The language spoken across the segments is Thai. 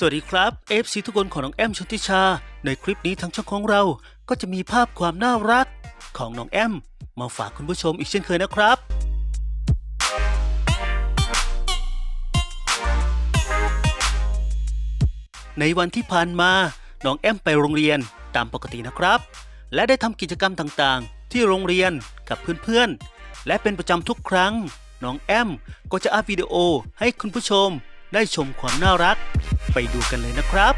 สวัสดีครับ FC ทุกคนของน้องแอมชนทิชา ในคลิปนี้ทางช่องของเราก็จะมีภาพความน่ารักของน้องแอม มาฝากคุณผู้ชมอีกเช่นเคยนะครับ ในวันที่ผ่านมา น้องแอมไปโรงเรียนตามปกตินะครับ และได้ทำกิจกรรมต่างๆ ที่โรงเรียนกับเพื่อนๆ และเป็นประจำทุกครั้ง น้องแอมก็จะอัพวิดีโอให้คุณผู้ชมได้ชมความน่ารัก ไปดูกันเลยนะครับ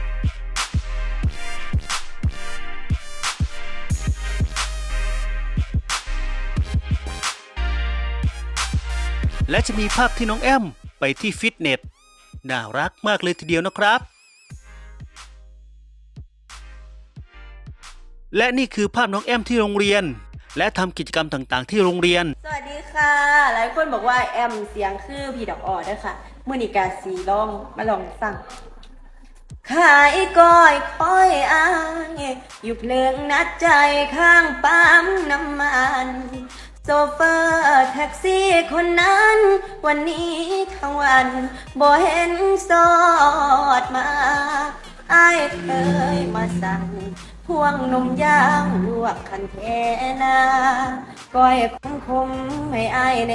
และจะมีภาพที่น้องแอมไปที่ฟิตเนส น่ารักมากเลยทีเดียวนะครับ และนี่คือภาพน้องแอมที่โรงเรียน และทำกิจกรรมต่างๆ ที่โรงเรียน สวัสดีค่ะ หลายคนบอกว่าแอมเสียงคือพี่ดอกออด้วยค่ะมือนิกาสีลองมาลองฟัง ขายก้อยคอยอายอยู่เพลิงนัดใจข้างปั๊มน้ำมันโซเฟอร์แท็กซี่คนนั้น วันนี้ทั้งวันบ่เห็นสอดมาไอายเคยมาสั่งพวงนมย่างลวกคันเทนาก้อยคมคมให้อายเน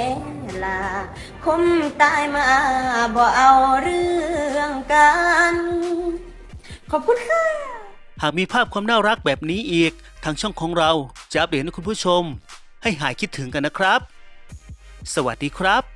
ลา คมตายมาบ่เอาเรื่องกัน อบคุณค่ะ หากมีภาพความน่ารักแบบนี้อีก ทางช่องของเราจะอัปเดตให้คุณผู้ชม ให้หายคิดถึงกันนะครับ สวัสดีครับ